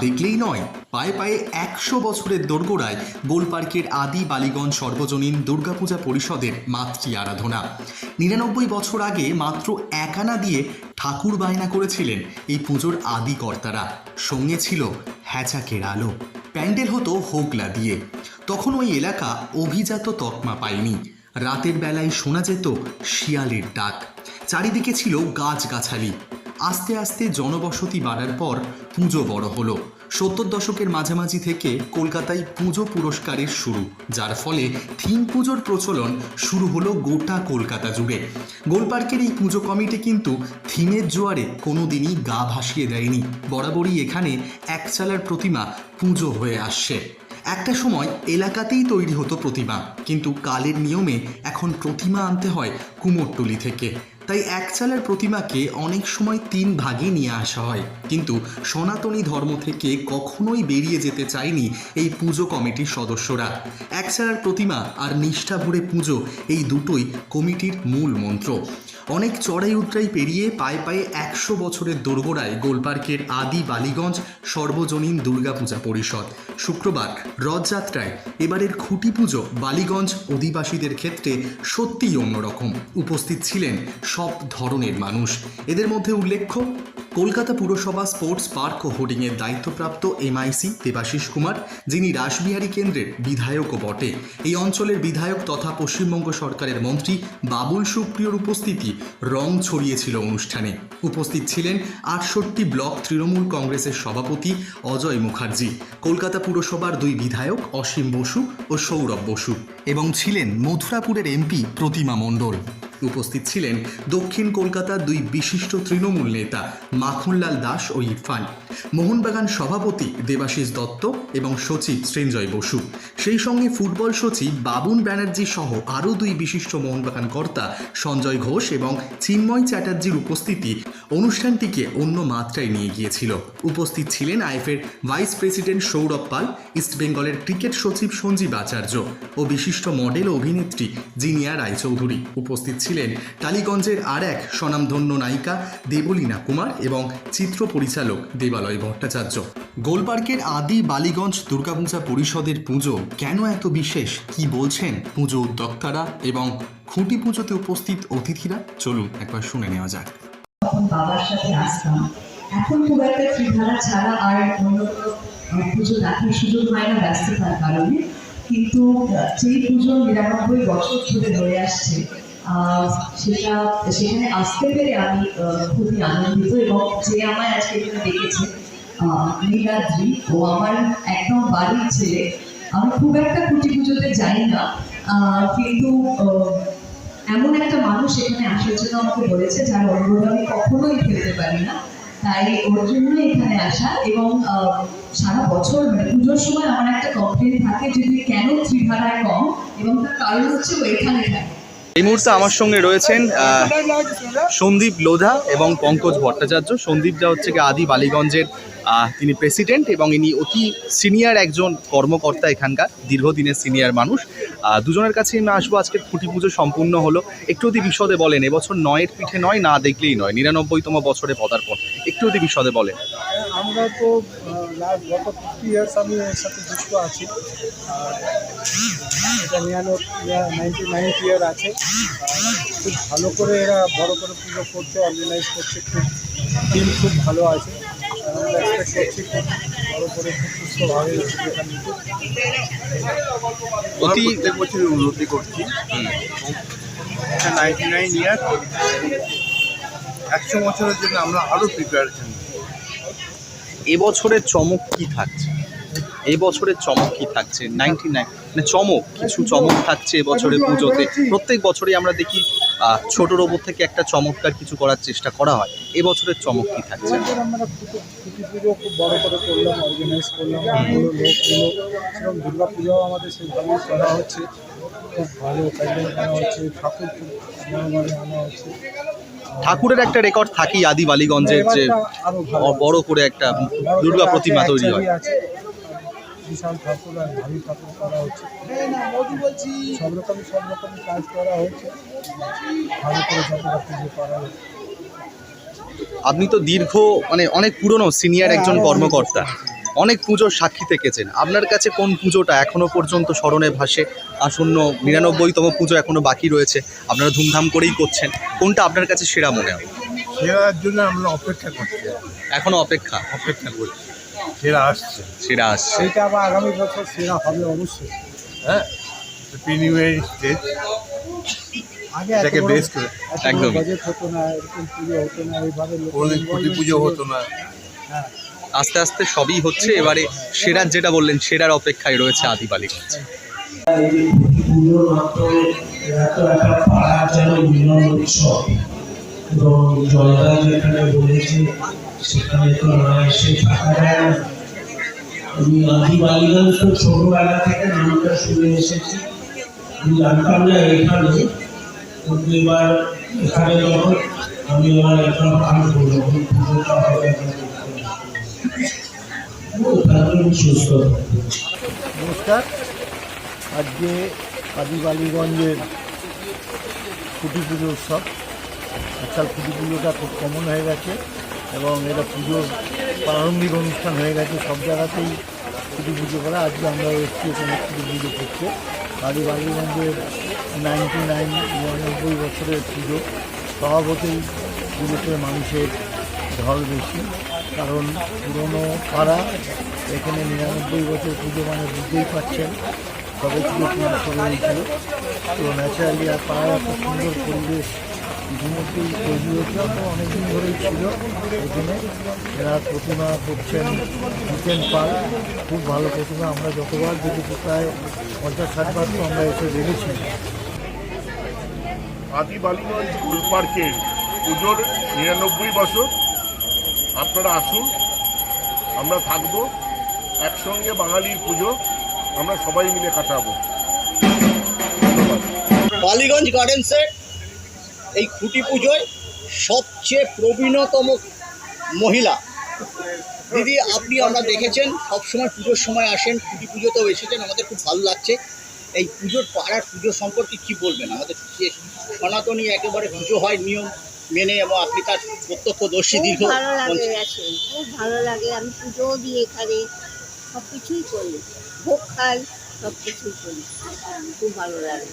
দেখলেই নয়। পায়ে পায়ে একশো বছরের দোরগোড়ায় গোলপার্কের আদি বালিগঞ্জ সর্বজনীন দুর্গাপূজা পরিষদের মাতৃ আরাধনা। নিরানব্বই বছর আগে মাত্র এক আনা দিয়ে ঠাকুর বায়না করেছিলেন এই পুজোর আদি কর্তারা। সঙ্গে ছিল হ্যাচাকের আলো। প্যান্ডেল হতো হোগলা দিয়ে। তখন ওই এলাকা অভিজাত তকমা পায়নি। রাতের বেলায় শোনা যেত শিয়ালের ডাক। চারিদিকে ছিল গাছগাছালি। আস্তে আস্তে জনবসতি বাড়ার পর পুজো বড় হলো। সত্তর দশকের মাঝামাঝি থেকে কলকাতায় পুজো পুরস্কারের শুরু, যার ফলে থিম পুজোর প্রচলন শুরু হলো গোটা কলকাতা জুড়ে। গোলপার্কের এই পুজো কমিটি কিন্তু থিমের জোয়ারে কোনোদিনই গা ভাসিয়ে দেয়নি। বরাবরই এখানে একচালার প্রতিমা পুজো হয়ে আসছে। একটা সময় এলাকাতেই তৈরি হতো প্রতিমা, কিন্তু কালের নিয়মে এখন প্রতিমা আনতে হয় কুমোরটুলি থেকে। তাই একচালার প্রতিমাকে অনেক সময় তিন ভাগে নিয়ে আসা হয়। কিন্তু সনাতনী ধর্ম থেকে কখনোই বেরিয়ে যেতে চায়নি এই পুজো কমিটির সদস্যরা। এক একচালার প্রতিমা আর নিষ্ঠা ভরে পুজো এই দুটোই কমিটির মূল মন্ত্র। অনেক চড়াই উতরাই পেরিয়ে পায়ে পায়ে একশো বছরের দোরগোড়ায় গোলপার্কের আদি বালিগঞ্জ সর্বজনীন দুর্গাপূজা পরিষদ। শুক্রবার রথযাত্রায় এবারের খুঁটি পুজো বালিগঞ্জ অধিবাসীদের ক্ষেত্রে সত্যিই অন্যরকম। উপস্থিত ছিলেন সব ধরনের মানুষ। এদের মধ্যে উল্লেখ্য কলকাতা পুরসভা স্পোর্টস পার্ক ও হোর্ডিংয়ের দায়িত্বপ্রাপ্ত এমআইসি দেবাশিস কুমার, যিনি রাসবিহারী কেন্দ্রের বিধায়কও বটে। এই অঞ্চলের বিধায়ক তথা পশ্চিমবঙ্গ সরকারের মন্ত্রী বাবুল সুপ্রিয়র উপস্থিতি রং ছড়িয়েছিল অনুষ্ঠানে। উপস্থিত ছিলেন আটষট্টি ব্লক তৃণমূল কংগ্রেসের সভাপতি অজয় মুখার্জি, কলকাতা পুরসভার দুই বিধায়ক অসীম বসু ও সৌরভ বসু এবং ছিলেন মথুরাপুরের এমপি প্রতিমা মণ্ডল। উপস্থিত ছিলেন দক্ষিণ কলকাতার দুই বিশিষ্ট তৃণমূল নেতা মাখনলাল দাস ও ইরফান। মোহনবাগান সভাপতি দেবাশিস দত্ত এবং সচিব সৃঞ্জয় বসু। সেই সঙ্গে ফুটবল সচিব বাবুন ব্যানার্জি সহ আরও দুই বিশিষ্ট মোহনবাগান কর্তা সঞ্জয় ঘোষ এবং চিন্ময় চ্যাটার্জির উপস্থিতি অনুষ্ঠানটিকে অন্য মাত্রায় নিয়ে গিয়েছিল। উপস্থিত ছিলেন আইএফের ভাইস প্রেসিডেন্ট সৌরভ পাল ইস্টবেঙ্গলের ক্রিকেট সচিব সঞ্জীব আচার্য ও বিশিষ্ট মডেল অভিনেত্রী জিনিয়া রায়চৌধুরী। উপস্থিত ছিলেন টালিগঞ্জের আর এক স্বনামধন্য নায়িকা দেবলীনা কুমার এবং চিত্র পরিচালক দেবালয় ভট্টাচার্য। গোলপার্কের আদি বালিগঞ্জ দুর্গাপূজা পরিষদের পুজো কেন এত বিশেষ? কি বলছেন পুজো উদ্যোক্তারা এবং খুঁটি পুজোতে উপস্থিত অতিথিরা? চলুন একবার শুনে নেওয়া যাক। বাবার সাথে আসতাম। এখন খুব একটা ছাড়া আর কোনো পুজো দেখার সুযোগ হয় না ব্যস্ততার কারণে। কিন্তু যেই পুজো নিরানব্বই বছর ধরে ধরে আসছে সেটা সেখানে আসতে পেরে আমি খুবই আনন্দিত এবং যে আমায় আজকে এখানে আহ, নীলাদ্রি ও আমার একদম বাড়ির ছেলে। আমি খুব একটা খুঁটি পুজোতে যাই না কিন্তু এমন একটা মানুষ এখানে আসার জন্য আমাকে বলেছে যার অনুরোধ আমি কখনোই ফেলতে পারি না। তাই ওর জন্য এখানে আসা এবং সারা বছর মানে পুজোর সময় আমার একটা কমপ্লেন থাকে যে তুই কেন ত্রিধারায় কম এবং তার কারণ হচ্ছে ও এখানে থাকে। এই মুহূর্তে আমার সঙ্গে রয়েছেন সন্দীপ লোধা এবং পঙ্কজ ভট্টাচার্য। সন্দীপ যা হচ্ছে কি আদি বালিগঞ্জের তিনি প্রেসিডেন্ট এবং ইনি অতি সিনিয়র একজন কর্মকর্তা এখানকার, দীর্ঘদিনের সিনিয়র মানুষ। দুজনের কাছে আমি আসব। আজকে খুঁটি পুজো সম্পূর্ণ হলো। একটু অতি বিশদে বলেন, এবছর নয়ের পিঠে নয়, না দেখলেই নয়। নিরানব্বইতম বছরে পদার্পণ। একটু অতি বিশদে বলেন। আমরা তো গত ফিফটি ইয়ার্স আমি এর সাথে যুক্ত আছি। এটা নাইনটি নাইন ইয়ার আছে। খুব ভালো করে এরা বড় করে পুজো করছে অর্গানাইজ করছে। খুব টিম খুব ভালো আছে। অতি প্রত্যেক বছর উন্নতি করছি নাইনটি নাইন ইয়ার একশো বছরের জন্য আমরা আরও প্রিপারেশন এবছরের চমক কি থাকছে? এই বছরের চমক কি থাকছে? নাইনটি নাইন মানে চমক কিছু চমক থাকছে এবছরের পুজোতে। প্রত্যেক বছরই আমরা দেখি ছোটর ওপর থেকে একটা চমৎকার কিছু করার চেষ্টা করা হয়। এবছরের চমক কি থাকছে? পুজো খুব বড় করে করলাম অর্গানাইজ করলাম অনেকগুলো লোক এলো এবং দুর্গা পুজোও আমাদের সেইভাবেই করা হচ্ছে। খুব ভালো প্যান্ডেল করা হচ্ছে। ঠাকুর খুব ভালোভাবে আনা হচ্ছে। ঠাকুরের একটা রেকর্ড থাকেই আদি বালিগঞ্জের যে বড় করে একটা দুর্গা প্রতিমা তৈরি হয়। বিশাল ঠাকুর আর ভারী ঠাকুর করা হচ্ছে। সব রকমই সব রকমই কাজ করা হচ্ছে। ভালো করে যতটা পুজো করা হচ্ছে। আপনি তো দীর্ঘ মানে অনেক পুরনো সিনিয়র একজন কর্মকর্তা। অনেক পুজোর সাক্ষী থেকেছেন। আপনার কাছে কোন পুজোটা এখনও পর্যন্ত স্মরণে ভাসে? আসন্ন নিরানব্বইতম পুজো এখনও বাকি রয়েছে। আপনারা ধুমধাম করেই করছেন। কোনটা আপনার কাছে সেরা মনে হয়? সেরার জন্য আমরা অপেক্ষা করছি। এখনও অপেক্ষা? অপেক্ষা করছি। সেরা আসছে। সেরা আসছে। সেইটা আবার আগামী বছর সেরা হবে অবশ্যই। হ্যাঁ? প্রিমিয়ার স্টেজ আগে এটাকে base করে। একদম। বাজেট হতো না এরকম পুজো হতো না এইভাবে কোনোদিন খুঁটি পুজো হতো না। হ্যাঁ। আস্তে আস্তে সবই হচ্ছে। এবারে সেরার যেটা বললেন সেরার অপেক্ষায় রয়েছে আদি জয়দা যেখানে বলেছে বালিগঞ্জ শুনে এসেছি এখানে নমস্কার। আজকে কাজীবালিগঞ্জের খুঁটি পুজো উৎসব। আজকাল খুঁটি পুজোটা খুব কমন হয়ে গেছে। এবং এটা পুজোর প্রারম্ভিক অনুষ্ঠান হয়ে গেছে। সব জায়গাতেই খুঁটি পুজো করা। আজকে আমরা এসেছি এখানে খুঁটি পুজো করতে। কাজীবালিগঞ্জের নাইনটি নাইন নিরানব্বই বছরের পুজো। স্বভাবতেই পুজোতে মানুষের ঢল বেশি। কারণ পুরনো পাড়া এখানে নিরানব্বই বছর পুজো মানে বুঝতেই পারছেন সবে পুজো পুজো হয়েছিল। তো ন্যাচারালি আর পাড়ার একটা সুন্দর পরিবেশ ইতিমধ্যেই তৈরি তো অনেকদিন ধরেই ছিল এখানে এরা প্রতিমা করছেন জিতেন পাল খুব ভালো প্রতিমা। আমরা যতবার দেখেছি প্রায় পঞ্চাশ ষাটবার তো আমরা এসে দেখেছি। আদি বালিগঞ্জ ফুল পার্কের পুজোর নিরানব্বই বছর। আপনারা আসুন আমরা থাকব একসঙ্গে বাঙালির পুজো। আমরা সবাই মিলে কাটাবো। বালিগঞ্জ গার্ডেন্সের এই খুঁটি পুজোয় সবচেয়ে প্রবীণতম মহিলা। দিদি আপনি আমরা দেখেছেন সবসময় পুজোর সময় আসেন খুঁটি পুজোতেও এসেছেন আমাদের খুব ভালো লাগছে। এই পুজোর পাড়ার পুজো সম্পর্কে কি বলবেন? আমাদের যে সনাতনী একেবারে পুজো হয় নিয়ম মেনে এবং আপনি তার প্রত্যক্ষদর্শী দীর্ঘ ভালো লাগে খুব ভালো লাগে। আমি পুজোও দিই এখানে সব কিছুই করি। ভোগ খাই সব কিছুই করি। খুব ভালো লাগে।